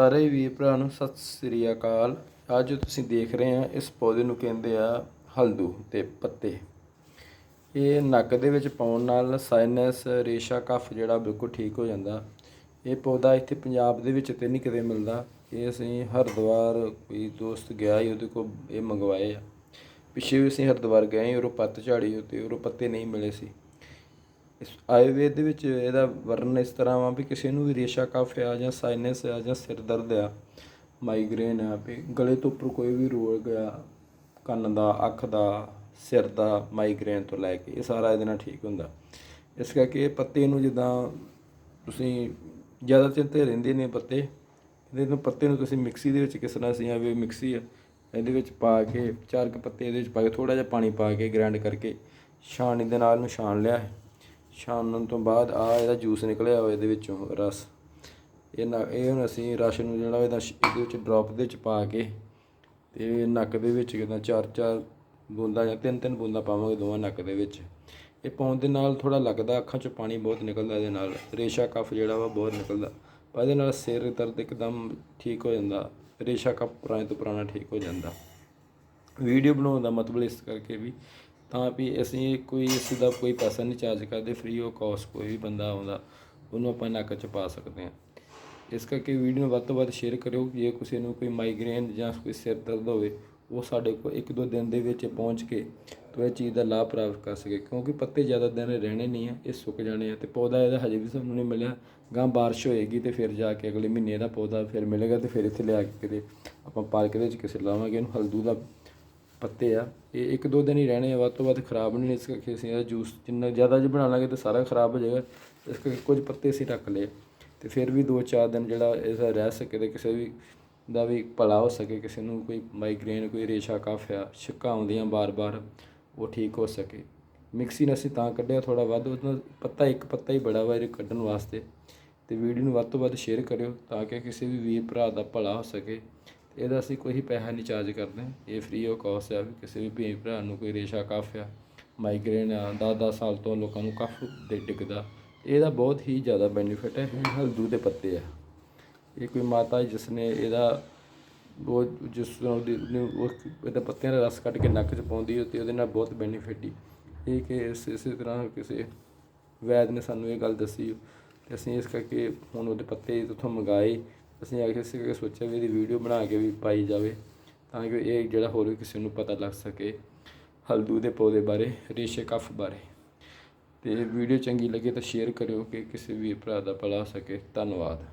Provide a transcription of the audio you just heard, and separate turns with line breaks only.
ਸਾਰੇ ਵੀਰ ਭਰਾ ਨੂੰ ਸਤਿ ਸ੍ਰੀ ਅਕਾਲ। ਅੱਜ ਤੁਸੀਂ ਦੇਖ ਰਹੇ ਆ, ਇਸ ਪੌਦੇ ਨੂੰ ਕਹਿੰਦੇ ਆ ਹਲਦੂ ਤੇ ਪੱਤੇ। ਇਹ ਨੱਕ ਦੇ ਵਿੱਚ ਪਾਉਣ ਨਾਲ ਸਾਇਨਸ ਰੇਸ਼ਾ ਕਫ ਜਿਹੜਾ ਬਿਲਕੁਲ ਠੀਕ ਹੋ ਜਾਂਦਾ। ਇਹ ਪੌਦਾ ਇੱਥੇ ਪੰਜਾਬ ਦੇ ਵਿੱਚ ਤੇ ਨਹੀਂ ਕਿਤੇ ਮਿਲਦਾ। ਇਹ ਅਸੀਂ ਹਰਿਦੁਆਰ ਕੋਈ ਦੋਸਤ ਗਿਆ ਹੀ ਉਹਦੇ ਕੋਲ ਇਹ ਮੰਗਵਾਏ ਆ। ਪਿੱਛੇ ਵੀ ਅਸੀਂ ਹਰਿਦੁਆਰ ਗਏ ਉਰੋਂ ਪੱਤ ਝਾੜੀ ਉੱਤੇ, ਉਰੋਂ ਪੱਤੇ ਨਹੀਂ ਮਿਲੇ ਸੀ। ਇਸ ਆਯੁਰਵੇਦ ਦੇ ਵਿੱਚ ਇਹਦਾ ਵਰਣਨ ਇਸ ਤਰ੍ਹਾਂ ਵਾ ਵੀ ਕਿਸੇ ਨੂੰ ਵੀ ਰੇਸ਼ਾ ਕਫ ਆ ਜਾਂ ਸਾਈਨਸ ਆ ਜਾਂ ਸਿਰ ਦਰਦ ਆ ਮਾਈਗ੍ਰੇਨ ਆ, ਵੀ ਗਲੇ ਤੋਂ ਉੱਪਰ ਕੋਈ ਵੀ ਰੋਗ ਆ, ਕੰਨ ਦਾ, ਅੱਖ ਦਾ, ਸਿਰ ਦਾ ਮਾਈਗ੍ਰੇਨ ਤੋਂ ਲੈ ਕੇ ਇਹ ਸਾਰਾ ਇਹਦੇ ਨਾਲ ਠੀਕ ਹੁੰਦਾ। ਇਸ ਕਰਕੇ ਇਹ ਪੱਤੇ ਨੂੰ ਜਿੱਦਾਂ ਤੁਸੀਂ ਜ਼ਿਆਦਾ ਚਿਰ ਤੇ ਰਹਿੰਦੇ ਨੇ ਪੱਤੇ, ਇਹਦੇ ਨੂੰ ਪੱਤੇ ਨੂੰ ਤੁਸੀਂ ਮਿਕਸੀ ਦੇ ਵਿੱਚ ਕਿਸ ਤਰ੍ਹਾਂ ਅਸੀਂ ਆ ਵੀ ਮਿਕਸੀ ਆ, ਇਹਦੇ ਵਿੱਚ ਪਾ ਕੇ ਚਾਰ ਕੁ ਪੱਤੇ ਇਹਦੇ ਵਿੱਚ ਪਾ ਕੇ ਥੋੜਾ ਜਿਹਾ ਪਾਣੀ ਪਾ ਕੇ ਗ੍ਰਾਈਂਡ ਕਰਕੇ ਛਾਣੀ ਦੇ ਨਾਲ ਨੂੰ ਛਾਣ ਲਿਆ ਛਾਣਨ ਤੋਂ ਬਾਅਦ ਆ ਇਹਦਾ ਜੂਸ ਨਿਕਲਿਆ ਹੋਇਆ ਇਹਦੇ ਵਿੱਚੋਂ ਰਸ। ਇਹ ਨਾ ਇਹ ਹੁਣ ਅਸੀਂ ਰਸ ਨੂੰ ਜਿਹੜਾ ਇਹਦਾ ਸ਼- ਇਹਦੇ ਵਿੱਚ ਡ੍ਰੌਪ ਦੇ ਵਿੱਚ ਪਾ ਕੇ ਤੇ ਨੱਕ ਦੇ ਵਿੱਚ ਕਿਦਾਂ ਚਾਰ ਚਾਰ ਬੂੰਦਾਂ ਜਾਂ ਤਿੰਨ ਤਿੰਨ ਬੂੰਦਾਂ ਪਾਵਾਂਗੇ ਦੋਵਾਂ ਨੱਕ ਦੇ ਵਿੱਚ। ਇਹ ਪਾਉਣ ਦੇ ਨਾਲ ਥੋੜਾ ਲੱਗਦਾ, ਅੱਖਾਂ 'ਚੋਂ ਪਾਣੀ ਬਹੁਤ ਨਿਕਲਦਾ ਇਹਦੇ ਨਾਲ। ਰੇਸ਼ਾ ਕਫ ਜਿਹੜਾ ਵਾ ਬਹੁਤ ਨਿਕਲਦਾ। ਪਰ ਇਹਦੇ ਨਾਲ ਸਿਰ ਦਰਦ ਇੱਕਦਮ ਠੀਕ ਹੋ ਜਾਂਦਾ। ਰੇਸ਼ਾ ਕਫ ਪੁਰਾਣੇ ਤੋਂ ਪੁਰਾਣਾ ਠੀਕ ਹੋ ਜਾਂਦਾ। ਵੀਡੀਓ ਬਣਾਉਣ ਦਾ ਮਤਲਬ ਇਸ ਕਰਕੇ ਵੀ ਤਾਂ ਵੀ ਅਸੀਂ ਕੋਈ, ਇਸ ਦਾ ਕੋਈ ਪੈਸਾ ਨਹੀਂ ਚਾਰਜ ਕਰਦੇ ਫ੍ਰੀ ਆਫ ਕਾਸਟ ਕੋਈ ਵੀ ਬੰਦਾ ਆਉਂਦਾ, ਉਹਨੂੰ ਆਪਾਂ ਨੱਕ 'ਚ ਪਾ ਸਕਦੇ ਹਾਂ। ਇਸ ਕਰਕੇ ਵੀਡੀਓ ਨੂੰ ਵੱਧ ਤੋਂ ਵੱਧ ਸ਼ੇਅਰ ਕਰਿਓ, ਜੇ ਕਿਸੇ ਨੂੰ ਕੋਈ ਮਾਈਗ੍ਰੇਨ ਜਾਂ ਕੋਈ ਸਿਰ ਦਰਦ ਹੋਵੇ, ਉਹ ਸਾਡੇ ਕੋਲ ਇੱਕ ਦੋ ਦਿਨ ਦੇ ਵਿੱਚ ਪਹੁੰਚ ਕੇ ਤੋਂ ਇਹ ਚੀਜ਼ ਦਾ ਲਾਭ ਪ੍ਰਾਪਤ ਕਰ ਸਕੇ, ਕਿਉਂਕਿ ਪੱਤੇ ਜ਼ਿਆਦਾ ਦਿਨ ਰਹਿਣੇ ਨਹੀਂ ਆ, ਇਹ ਸੁੱਕ ਜਾਣੇ ਆ ਤੇ ਪੌਦਾ ਇਹਦਾ ਹਜੇ ਵੀ ਸਾਨੂੰ ਨਹੀਂ ਮਿਲਿਆ ਗਾਂ ਬਾਰਿਸ਼ ਹੋਏਗੀ ਤੇ ਫਿਰ ਜਾ ਕੇ ਅਗਲੇ ਮਹੀਨੇ ਦਾ ਪੌਦਾ ਫਿਰ ਮਿਲੇਗਾ ਤੇ ਫਿਰ ਇੱਥੇ ਲਿਆ ਕੇ ਕਿਤੇ ਆਪਾਂ ਪਾਰਕ ਦੇ ਵਿੱਚ ਕਿਸੇ ਲਾਵਾਂਗੇ, ਇਹਨੂੰ ਹਲਦੂ ਦਾ ਪੱਤੇ ਆ। ਇਹ ਇੱਕ ਦੋ ਦਿਨ ਹੀ ਰਹਿਣੇ ਆ, ਵੱਧ ਤੋਂ ਵੱਧ ਖਰਾਬ ਨਹੀਂ ਇਸ ਕਰਕੇ ਅਸੀਂ ਇਹਦਾ ਜੂਸ ਜਿੰਨਾ ਜ਼ਿਆਦਾ ਜੇ ਬਣਾ ਲਾਂਗੇ ਤਾਂ ਸਾਰਾ ਖਰਾਬ ਹੋ ਜਾਏਗਾ। ਇਸ ਕਰਕੇ ਕੁਝ ਪੱਤੇ ਅਸੀਂ ਰੱਖ ਲਏ। ਤੇ ਫਿਰ ਵੀ ਦੋ ਚਾਰ ਦਿਨ ਜਿਹੜਾ ਇਹਦਾ ਰਹਿ ਸਕੇ ਤੇ ਕਿਸੇ ਵੀ ਦਾ ਵੀ ਭਲਾ ਹੋ ਸਕੇ, ਕਿਸੇ ਨੂੰ ਕੋਈ ਮਾਈਗ੍ਰੇਨ ਕੋਈ ਰੇਸ਼ਾ ਕਫ ਆ, ਛਿੱਕਾਂ ਆਉਂਦੀਆਂ ਬਾਰ-ਬਾਰ, ਉਹ ਠੀਕ ਹੋ ਸਕੇ। ਮਿਕਸੀ ਨੇ ਅਸੀਂ ਤਾਂ ਕੱਢਿਆ ਥੋੜਾ ਵੱਧ, ਉਹਦਾ ਪੱਤਾ ਇੱਕ ਪੱਤਾ ਹੀ ਬੜਾ ਵਾ ਕੱਢਣ ਵਾਸਤੇ। ਤੇ ਵੀਡੀਓ ਨੂੰ ਵੱਧ ਤੋਂ ਵੱਧ ਸ਼ੇਅਰ ਕਰਿਓ ਤਾਂ ਕਿ ਕਿਸੇ ਵੀ ਵੀਰ ਭਰਾ ਦਾ ਭਲਾ ਹੋ ਸਕੇ। ਇਹਦਾ ਅਸੀਂ ਕੋਈ ਪੈਸਾ ਨਹੀਂ ਚਾਰਜ ਕਰਦੇ। ਇਹ ਫ੍ਰੀ ਆਫ ਕਾਸਟ ਆ ਕਿਸੇ ਵੀ ਵੀਰ ਭਰਾ ਨੂੰ ਕੋਈ ਰੇਸ਼ਾ ਕਫ ਆ ਮਾਈਗ੍ਰੇਨ ਆ 10-10 ਸਾਲ ਤੋਂ ਲੋਕਾਂ ਨੂੰ ਕਫ ਦੇ ਡਿੱਗਦਾ। ਇਹਦਾ ਬਹੁਤ ਹੀ ਜ਼ਿਆਦਾ ਬੈਨੀਫਿਟ ਹੈ ਇਹ ਹਲਦੂ ਦੇ ਪੱਤੇ ਆ। ਇਹ ਕੋਈ ਮਾਤਾ ਜਿਸ ਨੇ ਇਹਦਾ ਉਹ ਜਿਸ ਤਰ੍ਹਾਂ ਉਹਦੀ, ਉਹਨੇ ਇਹਦੇ ਪੱਤਿਆਂ ਦਾ ਰਸ ਕੱਢ ਕੇ ਨੱਕ 'ਚ ਪਾਉਂਦੀ ਹੈ ਤੇ ਉਹਦੇ ਨਾਲ ਬਹੁਤ ਬੈਨੀਫਿਟ ਹੀ ਇਹ ਕਿ ਇਸ, ਇਸੇ ਤਰ੍ਹਾਂ ਕਿਸੇ ਵੈਦ ਨੇ ਸਾਨੂੰ ਇਹ ਗੱਲ ਦੱਸੀ ਤੇ ਅਸੀਂ ਇਸ ਕਰਕੇ ਹੁਣ ਉਹਦੇ ਪੱਤੇ ਉੱਥੋਂ ਮੰਗਾਏ। ਅਸੀਂ ਆ ਕੇ ਇਸੇ ਸੋਚਿਆ ਵੀ ਇਹਦੀ ਵੀਡੀਓ ਬਣਾ ਕੇ ਵੀ ਪਾਈ ਜਾਵੇ, ਤਾਂ ਕਿ ਇਹ ਜਿਹੜਾ ਹੋਰ ਵੀ ਕਿਸੇ ਨੂੰ ਪਤਾ ਲੱਗ ਸਕੇ ਹਲਦੂ ਦੇ ਪੌਦੇ ਬਾਰੇ, ਰੇਸ਼ੇ ਕਫ ਬਾਰੇ। ਤੇ ਵੀਡੀਓ ਚੰਗੀ ਲੱਗੇ ਤਾਂ ਸ਼ੇਅਰ ਕਰਿਓ ਕਿ ਕਿਸੇ ਵੀ ਭਰਾ ਦਾ ਭਲਾ ਹੋ ਸਕੇ। ਧੰਨਵਾਦ।